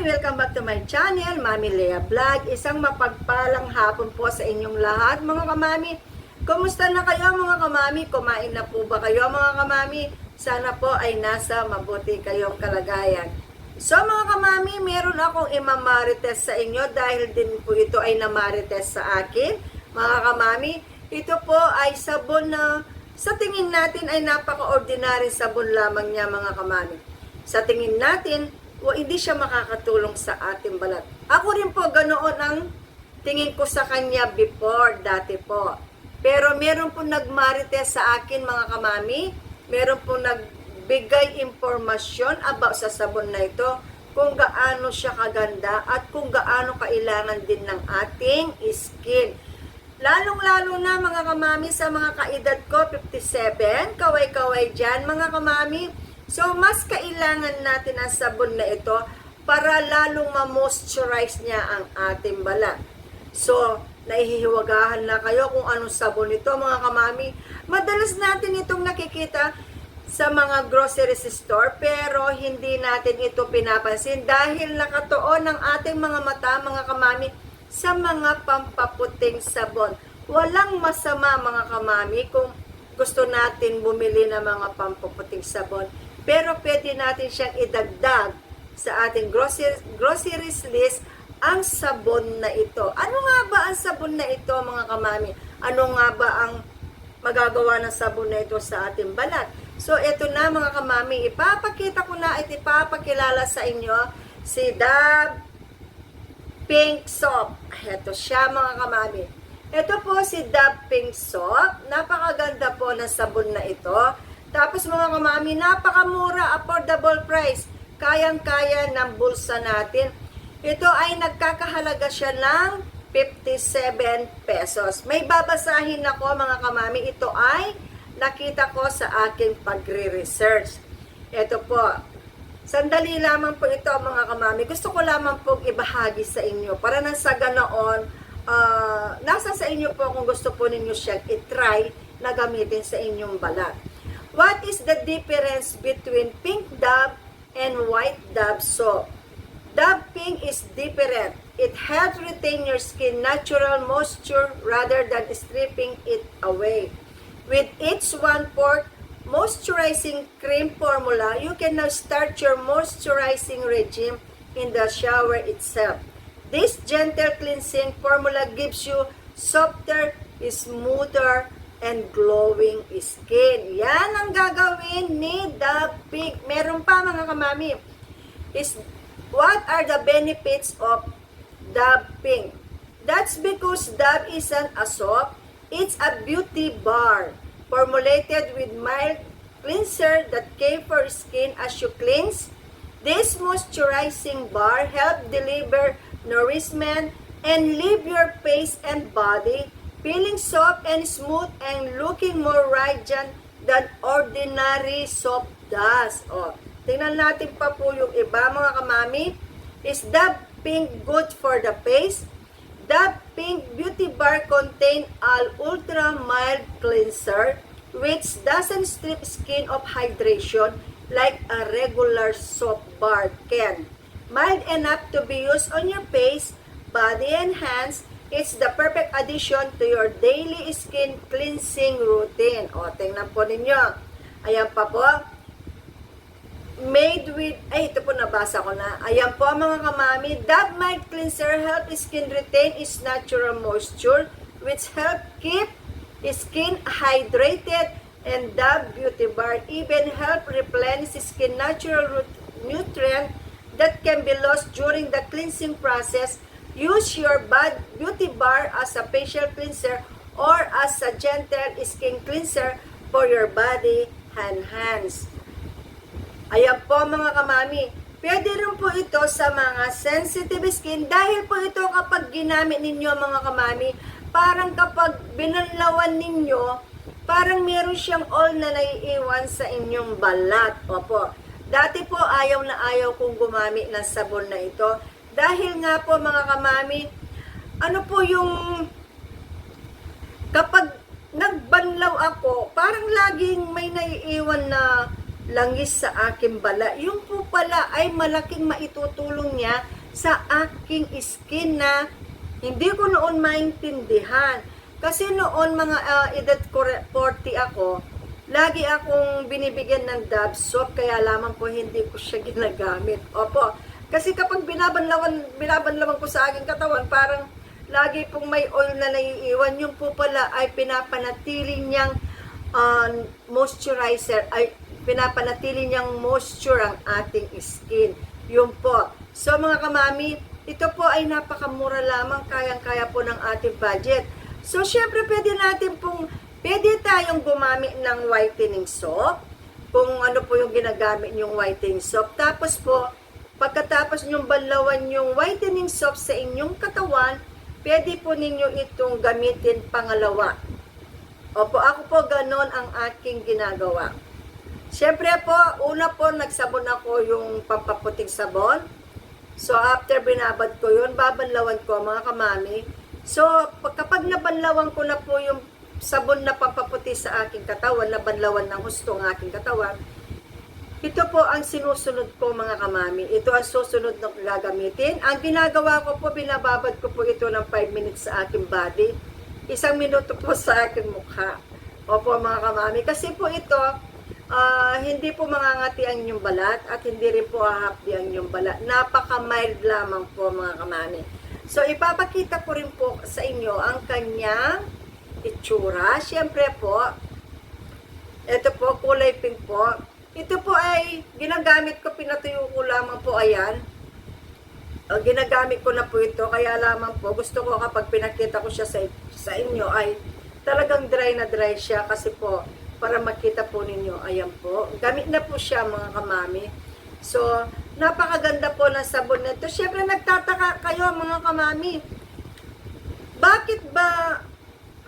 welcome back to my channel, Mami Lea Vlog. Isang mapagpalang hapon po sa inyong lahat, mga kamami. Kumusta na kayo mga kamami? Kumain na po ba kayo mga kamami? Sana po ay nasa mabuti kayong kalagayan. So mga kamami, meron akong imamarites sa inyo dahil din po ito ay namarites sa akin. Mga kamami, ito po ay sabon na sa tingin natin ay napaka-ordinary sabon lamang niya mga kamami. Sa tingin natin, o hindi siya makakatulong sa ating balat. Ako rin po ganoon ang tingin ko sa kanya before, dati po. Pero meron po nagmarites sa akin mga kamami, meron po nagbigay impormasyon about sa sabon na ito, kung gaano siya kaganda at kung gaano kailangan din ng ating skin. Lalong-lalo na mga kamami sa mga kaedad ko, 57, kaway-kaway dyan mga kamami. So, mas kailangan natin ang sabon na ito para lalong ma-moisturize niya ang ating balat. So, nahihiwagahan na kayo kung anong sabon ito mga kamami. Madalas natin itong nakikita sa mga grocery store pero hindi natin ito pinapansin dahil nakatuon ang ating mga mata mga kamami sa mga pampaputing sabon. Walang masama mga kamami kung gusto natin bumili ng mga pampaputing sabon. Pero pwede natin siyang idagdag sa ating grocery, groceries list ang sabon na ito. Ano nga ba ang sabon na ito mga kamami? Ano nga ba ang magagawa ng sabon na ito sa ating balat? So ito na mga kamami, ipapakita ko na at ipapakilala sa inyo si Dab Pink Soap. Ito siya mga kamami. Ito po si Dab Pink Soap. Napakaganda po ng sabon na ito. Tapos mga kamami, napakamura, affordable price. Kayang-kaya ng bulsa natin. Ito ay nagkakahalaga siya ng 57 pesos. May babasahin ako mga kamami. Ito ay nakita ko sa aking pagre-research. Ito po, Sandali lamang po ito mga kamami. Gusto ko lamang pong ibahagi sa inyo para nang sa ganoon, ah, nasa sa inyo po kung gusto po ninyo siyang itry na gamitin sa inyong balat. What is the difference between pink dab and white dab soap? Dab pink is different. It helps retain your skin natural moisture rather than stripping it away. With each one-fourth moisturizing cream formula, you can now start your moisturizing regime in the shower itself. This gentle cleansing formula gives you softer, smoother, and glowing skin. Yan ang gagawin ni The Pig. Meron pa mga kamami. Is what are the benefits of Dab Pink? That's because Dab isn't a soap, it's a beauty bar formulated with mild cleanser that care for skin as you cleanse. This moisturizing bar help deliver nourishment and leave your face and body feeling soft and smooth and looking more radiant than ordinary soap does. O, tingnan natin pa po yung iba mga kamami. Is the pink good for the face? The Pink Beauty Bar contain Al Ultra Mild Cleanser which doesn't strip skin of hydration like a regular soap bar can. Mild enough to be used on your face, body, and hands, it's the perfect addition to your daily skin cleansing routine. O, tingnan po ninyo. Ayan pa po made with, ay ito po nabasa ko na. Ayan po mga kamami, Dove Mild Cleanser help skin retain its natural moisture which help keep skin hydrated and Dove Beauty Bar even help replenish skin natural nutrient that can be lost during the cleansing process. Use your bad beauty bar as a facial cleanser or as a gentle skin cleanser for your body and hands. Ayan po mga kamami. Pwede rin po ito sa mga sensitive skin dahil po ito kapag ginamit ninyo mga kamami, parang kapag binanlawan ninyo, parang meron siyang all na naiiwan sa inyong balat. Opo. Dati po ayaw na ayaw kong gumamit ng sabon na ito. Dahil nga po mga kamami, ano po yung kapag nagbanlaw ako, parang laging may naiiwan na langis sa aking bala. Yung po pala ay malaking maitutulong niya sa aking skin na hindi ko noon maintindihan. Kasi noon mga ah, edad ko re- 40 ako, lagi akong binibigyan ng Dove soap kaya lamang po hindi ko siya ginagamit. Opo. Kasi kapag binabanlawan, binabanlawan ko sa aking katawan, parang lagi pong may oil na naiiwan. Yung po pala ay pinapanatili niyang uh, moisturizer, ay pinapanatili niyang moisture ang ating skin. Yun po. So mga kamami, ito po ay napakamura lamang, kayang-kaya po ng ating budget. So syempre pwede natin pong, pwede tayong gumamit ng whitening soap, kung ano po yung ginagamit yung whitening soap. Tapos po, pagkatapos nyong banlawan yung whitening soap sa inyong katawan, pwede po ninyo itong gamitin pangalawa. Opo, ako po ganon ang aking ginagawa. Siyempre po, una po nagsabon ako yung pampaputing sabon. So after binabad ko yun, babanlawan ko mga kamami. So pag- kapag nabanlawan ko na po yung sabon na pampaputi sa aking katawan, nabanlawan ng husto ang aking katawan, ito po ang sinusunod ko mga kamami. Ito ang susunod na gagamitin. Ang ginagawa ko po, binababad ko po ito ng 5 minutes sa aking body. Isang minuto po sa aking mukha. Opo mga kamami. Kasi po ito, ah, hindi po mangangati ang inyong balat at hindi rin po ahapdi ang inyong balat. Napaka-mild lamang po mga kamami. So ipapakita ko rin po sa inyo ang kanyang itsura. Siyempre po, ito po, kulay pink po. Ito po ay ginagamit ko, pinatuyo ko lamang po, ayan. O, ginagamit ko na po ito, kaya lamang po, gusto ko kapag pinakita ko siya sa, sa inyo ay talagang dry na dry siya kasi po, para makita po ninyo, ayan po. Gamit na po siya mga kamami. So, napakaganda po ng sabon nito. Siyempre, nagtataka kayo mga kamami, bakit ba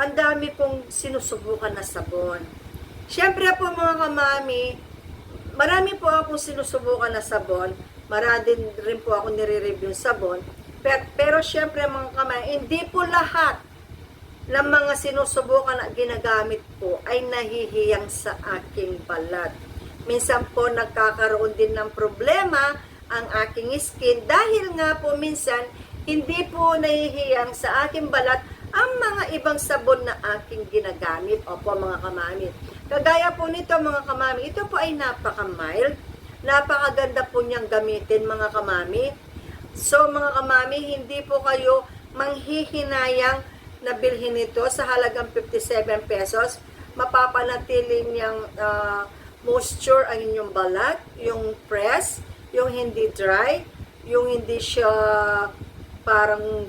ang dami kong sinusubukan na sabon? Siyempre po mga kamami, marami po akong sinusubukan na sabon. Marami rin po ako nire-review sabon. Pero, pero siyempre mga kamami, hindi po lahat ng mga sinusubukan na ginagamit po ay nahihiyang sa aking balat. Minsan po nagkakaroon din ng problema ang aking skin dahil nga po minsan hindi po nahihiyang sa aking balat ang mga ibang sabon na aking ginagamit. Opo mga kamami. Kagaya po nito mga kamami, ito po ay napaka-mild. Napakaganda po niyang gamitin mga kamami. So mga kamami, hindi po kayo manghihinayang na bilhin ito sa halagang 57 pesos. Mapapanatili niyang ah, moisture ang inyong balat, yung press, yung hindi dry, yung hindi siya parang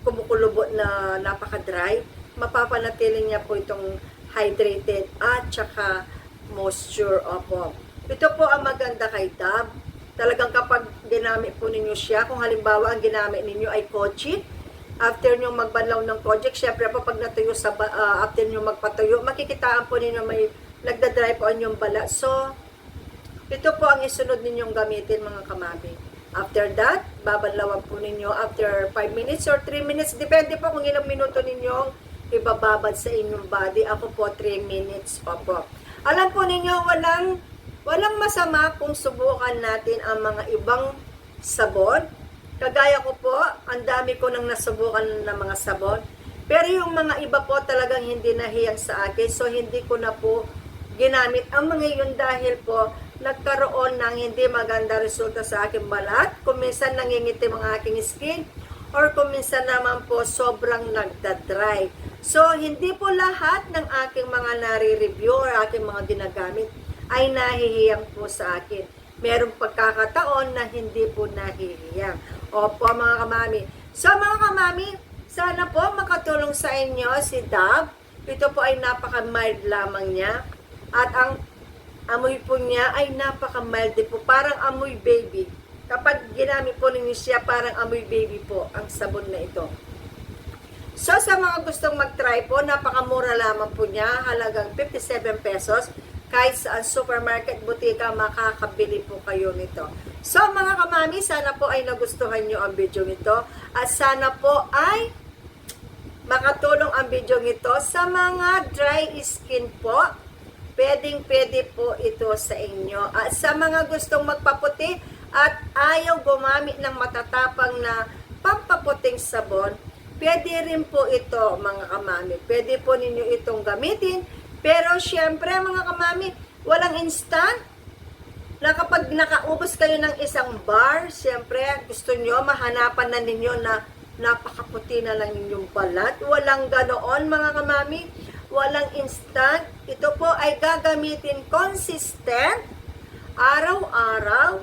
kumukulubot na napaka-dry. Mapapanatili niya po itong hydrated at saka moisture. Opo. Ito po ang maganda kay Dove. Talagang kapag ginamit po ninyo siya, kung halimbawa ang ginamit ninyo ay kochi, after nyo magbanlaw ng project, syempre po pag natuyo sa, ah, after nyo magpatuyo, makikitaan po ninyo may nagda-dry po ang inyong balat. So, ito po ang isunod ninyong gamitin mga kamabi. After that, babanlawan po ninyo after 5 minutes or 3 minutes. Depende po kung ilang minuto ninyong ibababad sa inyong body. Ako po 3 minutes pa po. Alam po ninyo, walang, walang masama kung subukan natin ang mga ibang sabon. Kagaya ko po, ang dami ko nang nasubukan ng mga sabon. Pero yung mga iba po talagang hindi nahiyang sa akin. So, hindi ko na po ginamit ang mga yun dahil po nagkaroon ng hindi maganda resulta sa aking balat. Kung minsan nangingitim ang aking skin or kung minsan naman po sobrang nagda-dry. So, hindi po lahat ng aking mga nare-review or aking mga ginagamit ay nahihiyang po sa akin. Merong pagkakataon na hindi po nahihiyang. Opo, mga kamami. So, mga kamami, sana po makatulong sa inyo si Dab. Ito po ay napaka-mild lamang niya. At ang amoy po niya ay napaka-mild din po. Parang amoy baby. Kapag ginamit po ninyo siya, parang amoy baby po ang sabon na ito. So, sa mga gustong mag-try po, napakamura lamang po niya. Halagang 57 pesos. Kahit sa supermarket, butika, makakabili po kayo nito. So, mga kamami, sana po ay nagustuhan nyo ang video nito. At sana po ay makatulong ang video nito sa mga dry skin po pwedeng pwede po ito sa inyo. At sa mga gustong magpaputi at ayaw gumamit ng matatapang na pampaputing sabon, pwede rin po ito mga kamami. Pwede po ninyo itong gamitin. Pero syempre mga kamami, walang instant. Na kapag nakaubos kayo ng isang bar, syempre gusto nyo mahanapan na ninyo na napakaputi na lang inyong balat. Walang ganoon mga kamami. Walang instant. Ito po ay gagamitin consistent, araw-araw,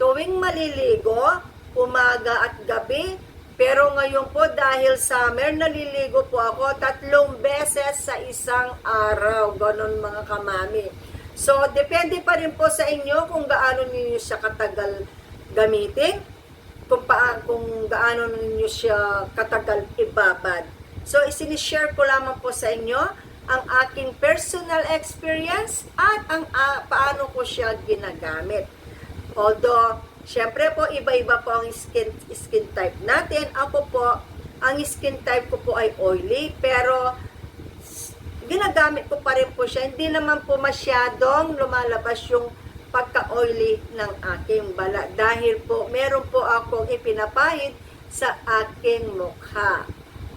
tuwing maliligo, umaga at gabi. Pero ngayon po dahil summer, naliligo po ako tatlong beses sa isang araw. Ganon mga kamami. So, depende pa rin po sa inyo kung gaano ninyo siya katagal gamitin kung paa, kung gaano ninyo siya katagal ibabad. So, isinishare ko lamang po sa inyo ang aking personal experience at ang ah, paano ko siya ginagamit. Although, syempre po, iba-iba po ang skin, skin type natin. Ako po, ang skin type ko po ay oily, pero ginagamit ko pa rin po siya. Hindi naman po masyadong lumalabas yung pagka-oily ng aking balat. Dahil po, meron po akong ipinapahid sa aking mukha.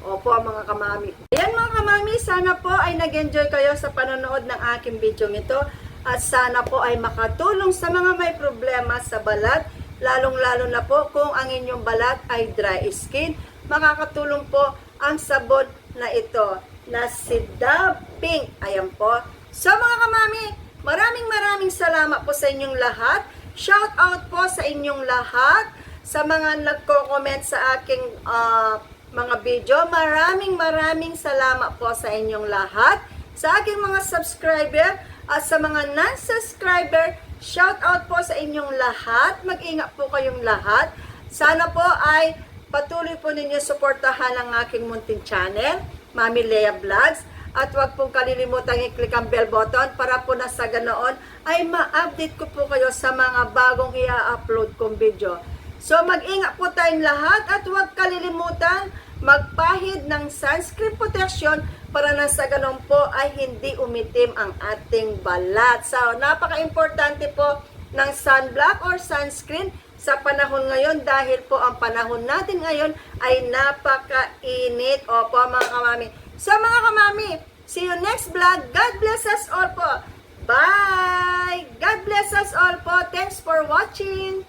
Opo, mga kamami. Ayan mga kamami, sana po ay nag-enjoy kayo sa panonood ng aking video ito. At sana po ay makatulong sa mga may problema sa balat, lalong-lalo na po kung ang inyong balat ay dry skin. Makakatulong po ang sabon na ito na si Dove Pink. Ayan po. So mga kamami, maraming maraming salamat po sa inyong lahat. Shout out po sa inyong lahat sa mga nagko-comment sa aking ah, mga video. Maraming maraming salamat po sa inyong lahat. Sa aking mga subscriber at sa mga non-subscriber, shout out po sa inyong lahat. Mag-ingat po kayong lahat. Sana po ay patuloy po ninyo suportahan ang aking munting channel, Mami Lea Vlogs. At huwag pong kalilimutan i-click ang bell button para po na sa ganoon ay ma-update ko po kayo sa mga bagong i-upload kong video. So mag-ingat po tayong lahat at huwag kalilimutan magpahid ng sunscreen protection para na sa ganun po ay hindi umitim ang ating balat. So napaka-importante po ng sunblock or sunscreen sa panahon ngayon dahil po ang panahon natin ngayon ay napaka-init. Opo mga kamami. So mga kamami, see you next vlog. God bless us all po. Bye! God bless us all po. Thanks for watching.